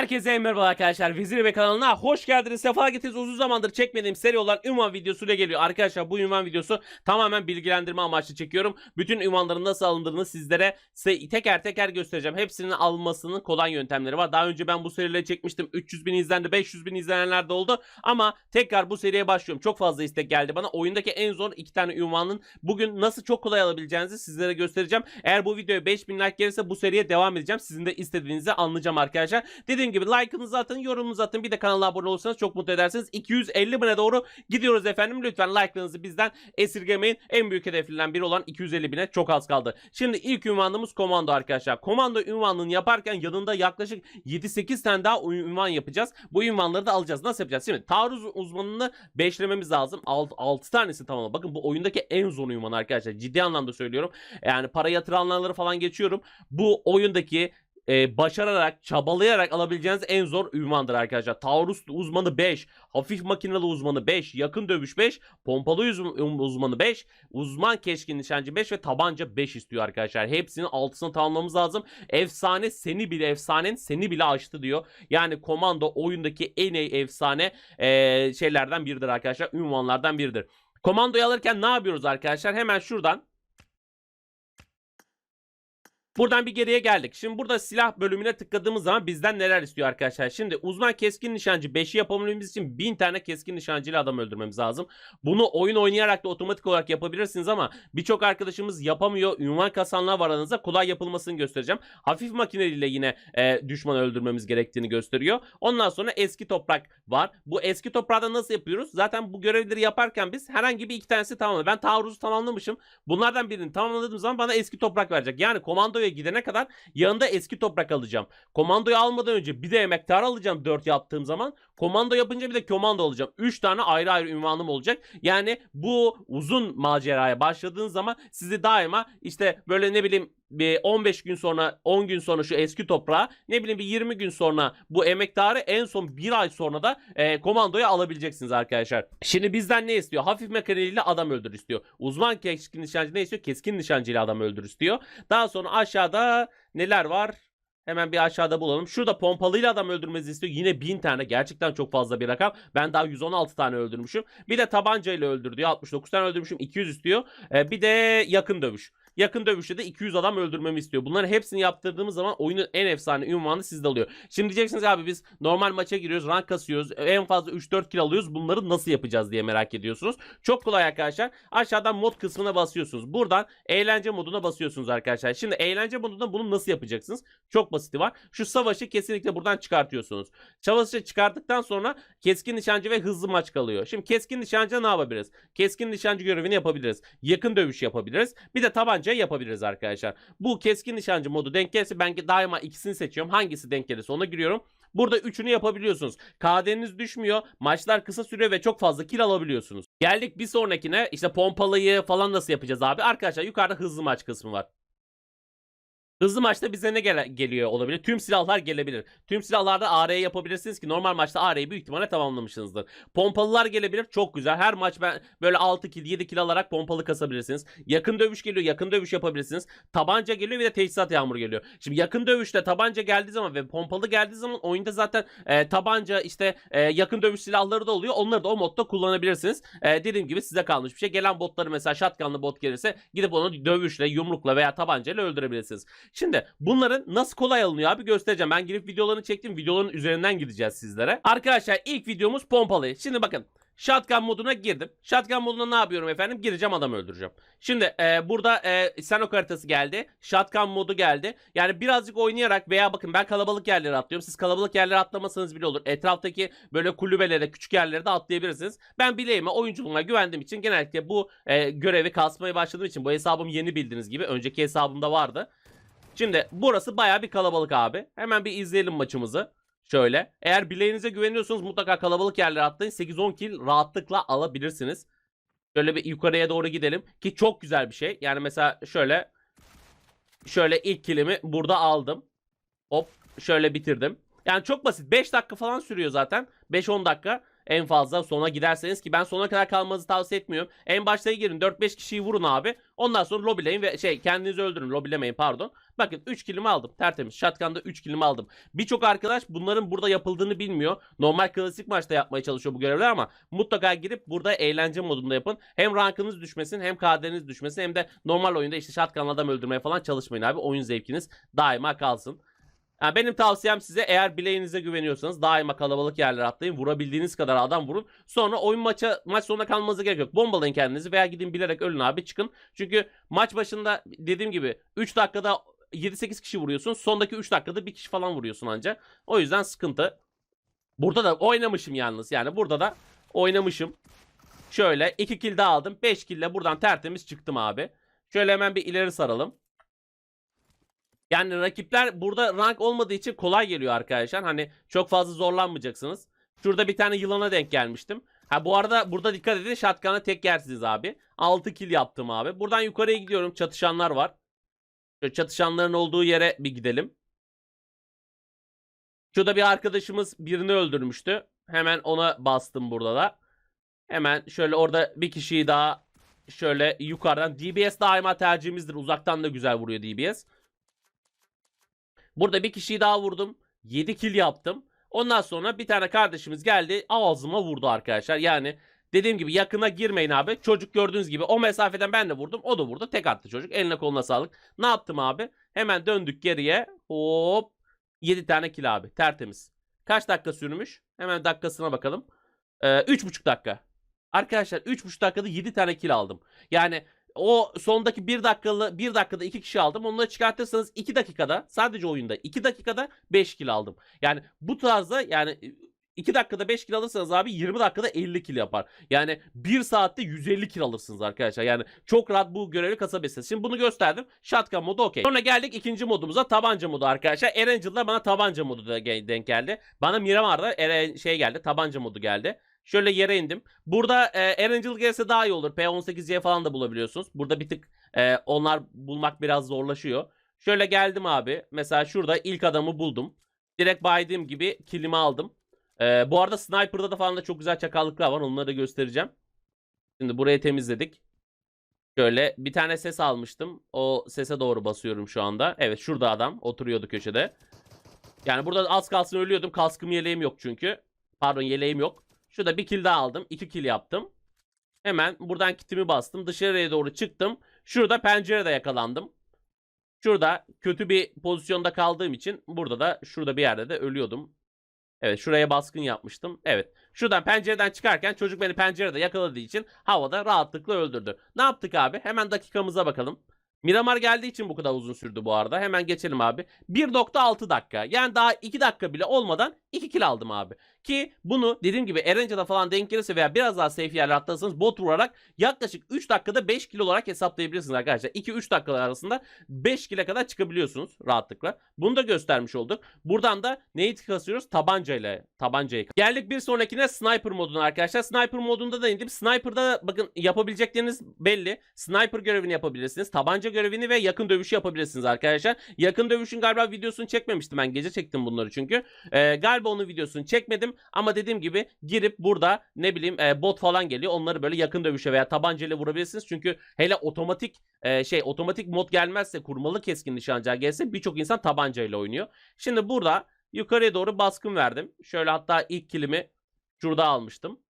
Herkese merhaba arkadaşlar. Vezir ve kanalına hoş geldiniz. Sefa getirdiniz. Uzun zamandır çekmediğim seri olan ünvan videosuyla geliyor. Arkadaşlar bu ünvan videosu tamamen bilgilendirme amaçlı çekiyorum. Bütün ünvanların nasıl alındığını sizlere teker teker göstereceğim. Hepsinin alınmasının kolay yöntemleri var. Daha önce ben bu serileri çekmiştim. 300 bin izlendi, 500 bin izlenenler de oldu. Ama tekrar bu seriye başlıyorum. Çok fazla istek geldi bana. Oyundaki en zor iki tane ünvanın bugün nasıl çok kolay alabileceğinizi sizlere göstereceğim. Eğer bu videoya 5000 like gelirse bu seriye devam edeceğim. Sizin de istediğinizi anlayacağım arkadaşlar. Dediğim gibi like'ınızı atın, yorumunuzu atın. Bir de kanala abone olursanız çok mutlu edersiniz. 250 bine doğru gidiyoruz efendim. Lütfen like'larınızı bizden esirgemeyin. En büyük hedeflerinden biri olan 250 bine çok az kaldı. Şimdi ilk ünvanımız komando arkadaşlar. Komando ünvanını yaparken yanında yaklaşık 7-8 tane daha ünvan yapacağız. Bu ünvanları da alacağız. Nasıl yapacağız? Şimdi taarruz uzmanını 5'lememiz lazım. 6, 6 tanesi tamam. Bakın bu oyundaki en zor ünvan arkadaşlar. Ciddi anlamda söylüyorum. Yani para yatıranları falan geçiyorum. Bu oyundaki e, başararak, çabalayarak alabileceğiniz en zor ünvandır arkadaşlar. Taurus uzmanı 5, hafif makinalı uzmanı 5, yakın dövüş 5, pompalı uz- uzmanı 5, uzman keskin nişancı 5 ve tabanca 5 istiyor arkadaşlar. Hepsinin altısını tamamlamamız lazım. Efsane seni bile efsanen seni bile aştı diyor. Yani komando oyundaki en iyi efsane e, şeylerden biridir arkadaşlar. Ünvanlardan biridir. Komandoyu alırken ne yapıyoruz arkadaşlar? Hemen şuradan Buradan bir geriye geldik. Şimdi burada silah bölümüne tıkladığımız zaman bizden neler istiyor arkadaşlar. Şimdi uzman keskin nişancı 5'i yapabilmemiz için 1000 tane keskin nişancıyla adam öldürmemiz lazım. Bunu oyun oynayarak da otomatik olarak yapabilirsiniz ama birçok arkadaşımız yapamıyor. Ünvan kasanlar var aranızda. Kolay yapılmasını göstereceğim. Hafif makineliyle yine e, düşmanı öldürmemiz gerektiğini gösteriyor. Ondan sonra eski toprak var. Bu eski toprağı nasıl yapıyoruz? Zaten bu görevleri yaparken biz herhangi bir iki tanesi tamamladık. Ben taarruzu tamamlamışım. Bunlardan birini tamamladığım zaman bana eski toprak verecek. Yani komandoya gidene kadar yanında eski toprak alacağım. Komandoyu almadan önce bir de emektar alacağım 4 yaptığım zaman. Komando yapınca bir de komando alacağım. 3 tane ayrı ayrı ünvanım olacak. Yani bu uzun maceraya başladığınız zaman sizi daima işte böyle ne bileyim bir 15 gün sonra 10 gün sonra şu eski toprağa ne bileyim bir 20 gün sonra bu emektarı en son bir ay sonra da e, komandoya alabileceksiniz arkadaşlar. Şimdi bizden ne istiyor? Hafif makineliyle adam öldür istiyor. Uzman keskin nişancı ne istiyor? Keskin nişancıyla adam öldür istiyor. Daha sonra aşağıda neler var? Hemen bir aşağıda bulalım. Şurada pompalıyla adam öldürmenizi istiyor. Yine 1000 tane. Gerçekten çok fazla bir rakam. Ben daha 116 tane öldürmüşüm. Bir de tabancayla öldür diyor. 69 tane öldürmüşüm. 200 istiyor. Ee, bir de yakın dövüş. Yakın dövüşte de 200 adam öldürmemi istiyor. Bunların hepsini yaptırdığımız zaman oyunun en efsane ünvanı sizde oluyor. Şimdi diyeceksiniz abi biz normal maça giriyoruz, rank kasıyoruz, en fazla 3-4 kill alıyoruz. Bunları nasıl yapacağız diye merak ediyorsunuz. Çok kolay arkadaşlar. Aşağıdan mod kısmına basıyorsunuz. Buradan eğlence moduna basıyorsunuz arkadaşlar. Şimdi eğlence modunda bunu nasıl yapacaksınız? Çok basiti var. Şu savaşı kesinlikle buradan çıkartıyorsunuz. Savaşı çıkarttıktan sonra keskin nişancı ve hızlı maç kalıyor. Şimdi keskin nişancı ne yapabiliriz? Keskin nişancı görevini yapabiliriz. Yakın dövüş yapabiliriz. Bir de tabanca yapabiliriz arkadaşlar. Bu keskin nişancı modu denk gelirse ben daima ikisini seçiyorum. Hangisi denk gelirse ona giriyorum. Burada üçünü yapabiliyorsunuz. KD'niz düşmüyor. Maçlar kısa sürüyor ve çok fazla kill alabiliyorsunuz. Geldik bir sonrakine. İşte pompalıyı falan nasıl yapacağız abi? Arkadaşlar yukarıda hızlı maç kısmı var. Hızlı maçta bize ne gele- geliyor olabilir? Tüm silahlar gelebilir. Tüm silahlarda AR yapabilirsiniz ki normal maçta AR'yi büyük ihtimalle tamamlamışsınızdır. Pompalılar gelebilir. Çok güzel. Her maç ben böyle 6 kill 7 kill alarak pompalı kasabilirsiniz. Yakın dövüş geliyor. Yakın dövüş yapabilirsiniz. Tabanca geliyor bir de teçhizat yağmuru geliyor. Şimdi yakın dövüşte tabanca geldiği zaman ve pompalı geldiği zaman oyunda zaten e, tabanca işte e, yakın dövüş silahları da oluyor. Onları da o modda kullanabilirsiniz. E, dediğim gibi size kalmış bir şey. Gelen botları mesela shotgunlı bot gelirse gidip onu dövüşle, yumrukla veya tabancayla öldürebilirsiniz. Şimdi bunların nasıl kolay alınıyor abi göstereceğim. Ben girip videolarını çektim. Videoların üzerinden gideceğiz sizlere. Arkadaşlar ilk videomuz pompalı. Şimdi bakın. Shotgun moduna girdim. Shotgun moduna ne yapıyorum efendim? Gireceğim adam öldüreceğim. Şimdi e, burada e, Sanok haritası geldi. Shotgun modu geldi. Yani birazcık oynayarak veya bakın ben kalabalık yerlere atlıyorum. Siz kalabalık yerlere atlamasanız bile olur. Etraftaki böyle kulübelere, küçük yerlere de atlayabilirsiniz. Ben bileğime, oyunculuğuma güvendiğim için genellikle bu e, görevi kasmaya başladığım için bu hesabım yeni bildiğiniz gibi. Önceki hesabımda vardı. Şimdi burası baya bir kalabalık abi. Hemen bir izleyelim maçımızı. Şöyle. Eğer bileğinize güveniyorsanız mutlaka kalabalık yerlere atlayın. 8-10 kill rahatlıkla alabilirsiniz. Şöyle bir yukarıya doğru gidelim. Ki çok güzel bir şey. Yani mesela şöyle. Şöyle ilk killimi burada aldım. Hop şöyle bitirdim. Yani çok basit. 5 dakika falan sürüyor zaten. 5-10 dakika. En fazla sona giderseniz ki ben sona kadar kalmanızı tavsiye etmiyorum. En başta girin 4-5 kişiyi vurun abi. Ondan sonra lobileyin ve şey kendinizi öldürün. Lobilemeyin pardon. Bakın 3 kilimi aldım. Tertemiz. Shotgun'da 3 kilimi aldım. Birçok arkadaş bunların burada yapıldığını bilmiyor. Normal klasik maçta yapmaya çalışıyor bu görevler ama mutlaka girip burada eğlence modunda yapın. Hem rankınız düşmesin hem KD'niz düşmesin hem de normal oyunda işte shotgun'la adam öldürmeye falan çalışmayın abi. Oyun zevkiniz daima kalsın. Yani benim tavsiyem size eğer bileğinize güveniyorsanız daima kalabalık yerlere atlayın. Vurabildiğiniz kadar adam vurun. Sonra oyun maça maç sonuna kalmanıza gerek yok. Bombalayın kendinizi veya gidin bilerek ölün abi çıkın. Çünkü maç başında dediğim gibi 3 dakikada 7-8 kişi vuruyorsun. Sondaki 3 dakikada bir kişi falan vuruyorsun ancak. O yüzden sıkıntı. Burada da oynamışım yalnız. Yani burada da oynamışım. Şöyle 2 kill daha aldım. 5 kill'le buradan tertemiz çıktım abi. Şöyle hemen bir ileri saralım. Yani rakipler burada rank olmadığı için kolay geliyor arkadaşlar. Hani çok fazla zorlanmayacaksınız. Şurada bir tane yılana denk gelmiştim. Ha bu arada burada dikkat edin shotgun'a tek yersiniz abi. 6 kill yaptım abi. Buradan yukarıya gidiyorum. Çatışanlar var. Şöyle çatışanların olduğu yere bir gidelim. Şurada bir arkadaşımız birini öldürmüştü. Hemen ona bastım burada da. Hemen şöyle orada bir kişiyi daha şöyle yukarıdan. DBS daima tercihimizdir. Uzaktan da güzel vuruyor DBS. Burada bir kişiyi daha vurdum. 7 kill yaptım. Ondan sonra bir tane kardeşimiz geldi ağzıma vurdu arkadaşlar. Yani dediğim gibi yakına girmeyin abi. Çocuk gördüğünüz gibi o mesafeden ben de vurdum. O da vurdu. Tek attı çocuk. Eline koluna sağlık. Ne yaptım abi? Hemen döndük geriye. Hop. 7 tane kill abi. Tertemiz. Kaç dakika sürmüş? Hemen dakikasına bakalım. Ee, 3,5 dakika. Arkadaşlar 3,5 dakikada 7 tane kill aldım. Yani o sondaki 1 dakikalı 1 dakikada 2 kişi aldım. Onları çıkartırsanız 2 dakikada sadece oyunda 2 dakikada 5 kill aldım. Yani bu tarzda yani 2 dakikada 5 kill alırsanız abi 20 dakikada 50 kill yapar. Yani 1 saatte 150 kill alırsınız arkadaşlar. Yani çok rahat bu görevi kasabilirsiniz. Şimdi bunu gösterdim. Shotgun modu okey. Sonra geldik ikinci modumuza tabanca modu arkadaşlar. Erangel'da bana tabanca modu da denk geldi. Bana Miramar'da Eren şey geldi. Tabanca modu geldi. Şöyle yere indim. Burada e, Erangel gelse daha iyi olur. P18'ye falan da bulabiliyorsunuz. Burada bir tık e, onlar bulmak biraz zorlaşıyor. Şöyle geldim abi. Mesela şurada ilk adamı buldum. Direkt baydığım gibi kilimi aldım. Ee, bu arada Sniper'da da falan da çok güzel çakallıklar var. Onları da göstereceğim. Şimdi burayı temizledik. Şöyle bir tane ses almıştım. O sese doğru basıyorum şu anda. Evet şurada adam oturuyordu köşede. Yani burada az kalsın ölüyordum. Kaskım yeleğim yok çünkü. Pardon yeleğim yok. Şurada bir kill daha aldım. iki kill yaptım. Hemen buradan kitimi bastım. Dışarıya doğru çıktım. Şurada pencerede yakalandım. Şurada kötü bir pozisyonda kaldığım için burada da şurada bir yerde de ölüyordum. Evet şuraya baskın yapmıştım. Evet. Şuradan pencereden çıkarken çocuk beni pencerede yakaladığı için havada rahatlıkla öldürdü. Ne yaptık abi? Hemen dakikamıza bakalım. Miramar geldiği için bu kadar uzun sürdü bu arada. Hemen geçelim abi. 1.6 dakika. Yani daha 2 dakika bile olmadan 2 kill aldım abi. Ki bunu dediğim gibi Erenca'da falan denk gelirse veya biraz daha safe yerler atlarsanız bot vurarak yaklaşık 3 dakikada 5 kill olarak hesaplayabilirsiniz arkadaşlar. 2-3 dakikalar arasında 5 kill'e kadar çıkabiliyorsunuz rahatlıkla. Bunu da göstermiş olduk. Buradan da neyi kasıyoruz? Tabancayla. Tabancayı. Geldik bir sonrakine sniper moduna arkadaşlar. Sniper modunda da indim. Sniper'da da bakın yapabilecekleriniz belli. Sniper görevini yapabilirsiniz. Tabanca görevini ve yakın dövüşü yapabilirsiniz arkadaşlar. Yakın dövüşün galiba videosunu çekmemiştim ben. Gece çektim bunları çünkü. Ee, galiba onun videosunu çekmedim. Ama dediğim gibi girip burada ne bileyim e, bot falan geliyor. Onları böyle yakın dövüşe veya tabancayla vurabilirsiniz. Çünkü hele otomatik e, şey otomatik mod gelmezse kurmalı keskin nişancı gelse birçok insan tabancayla oynuyor. Şimdi burada yukarıya doğru baskın verdim. Şöyle hatta ilk kilimi şurada almıştım.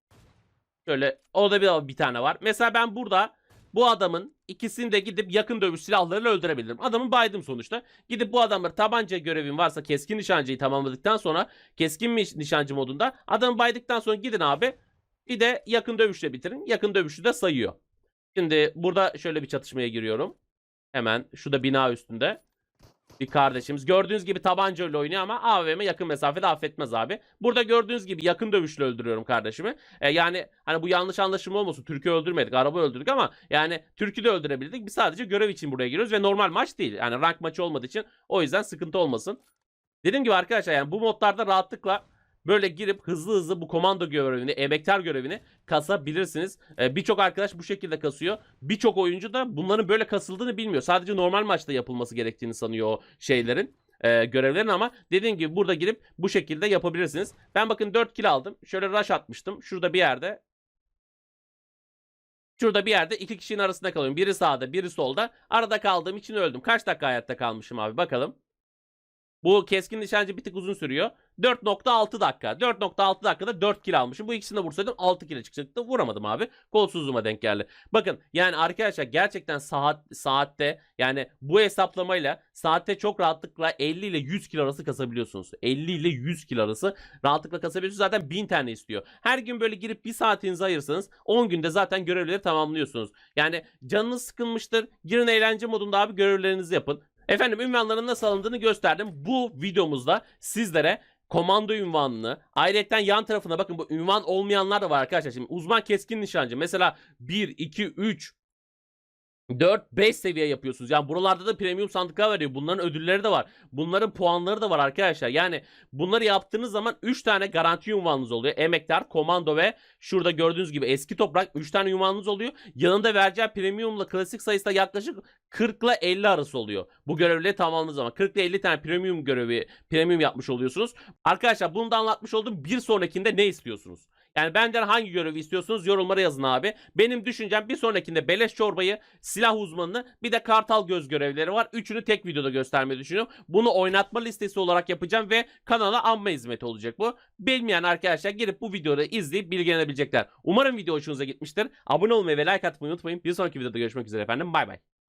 Şöyle orada bir, bir tane var. Mesela ben burada bu adamın ikisini de gidip yakın dövüş silahlarıyla öldürebilirim. Adamı baydım sonuçta. Gidip bu adamı tabanca görevim varsa keskin nişancıyı tamamladıktan sonra keskin nişancı modunda adamı baydıktan sonra gidin abi bir de yakın dövüşle bitirin. Yakın dövüşü de sayıyor. Şimdi burada şöyle bir çatışmaya giriyorum. Hemen şurada bina üstünde. Bir kardeşimiz. Gördüğünüz gibi tabancayla oynuyor ama AVM yakın mesafede affetmez abi. Burada gördüğünüz gibi yakın dövüşle öldürüyorum kardeşimi. E, yani hani bu yanlış anlaşılma olmasın. Türk'ü öldürmedik. Araba öldürdük ama yani Türk'ü de öldürebildik. Biz sadece görev için buraya giriyoruz ve normal maç değil. Yani rank maçı olmadığı için o yüzden sıkıntı olmasın. Dediğim gibi arkadaşlar yani bu modlarda rahatlıkla böyle girip hızlı hızlı bu komando görevini, emektar görevini kasabilirsiniz. Ee, Birçok arkadaş bu şekilde kasıyor. Birçok oyuncu da bunların böyle kasıldığını bilmiyor. Sadece normal maçta yapılması gerektiğini sanıyor o şeylerin. e, görevlerini ama dediğim gibi burada girip bu şekilde yapabilirsiniz. Ben bakın 4 kill aldım. Şöyle rush atmıştım. Şurada bir yerde Şurada bir yerde iki kişinin arasında kalıyorum. Biri sağda, biri solda. Arada kaldığım için öldüm. Kaç dakika hayatta kalmışım abi bakalım. Bu keskin nişancı bir tık uzun sürüyor. 4.6 dakika. 4.6 dakikada 4 kill almışım. Bu ikisini de vursaydım 6 kill çıkacaktı. Vuramadım abi. Kolsuzluğuma denk geldi. Bakın yani arkadaşlar gerçekten saat saatte yani bu hesaplamayla saatte çok rahatlıkla 50 ile 100 kill arası kasabiliyorsunuz. 50 ile 100 kill arası rahatlıkla kasabiliyorsunuz. Zaten 1000 tane istiyor. Her gün böyle girip bir saatinizi ayırsanız 10 günde zaten görevleri tamamlıyorsunuz. Yani canınız sıkılmıştır. Girin eğlence modunda abi görevlerinizi yapın. Efendim ünvanların nasıl alındığını gösterdim. Bu videomuzda sizlere komando ünvanını ayrıca yan tarafına bakın bu ünvan olmayanlar da var arkadaşlar. Şimdi uzman keskin nişancı mesela 1, 2, 3 4, 5 seviye yapıyorsunuz. Yani buralarda da premium sandıklar veriyor. Bunların ödülleri de var. Bunların puanları da var arkadaşlar. Yani bunları yaptığınız zaman 3 tane garanti ünvanınız oluyor. Emektar, komando ve şurada gördüğünüz gibi eski toprak 3 tane ünvanınız oluyor. Yanında vereceği premiumla klasik sayısı da yaklaşık 40 ile 50 arası oluyor. Bu görevleri tamamladığınız zaman 40 ile 50 tane premium görevi premium yapmış oluyorsunuz. Arkadaşlar bunu da anlatmış oldum. Bir sonrakinde ne istiyorsunuz? Yani benden hangi görevi istiyorsunuz yorumlara yazın abi. Benim düşüncem bir sonrakinde beleş çorbayı, silah uzmanını bir de kartal göz görevleri var. Üçünü tek videoda göstermeyi düşünüyorum. Bunu oynatma listesi olarak yapacağım ve kanala anma hizmeti olacak bu. Bilmeyen arkadaşlar girip bu videoyu izleyip bilgilenebilecekler. Umarım video hoşunuza gitmiştir. Abone olmayı ve like atmayı unutmayın. Bir sonraki videoda görüşmek üzere efendim. Bay bay.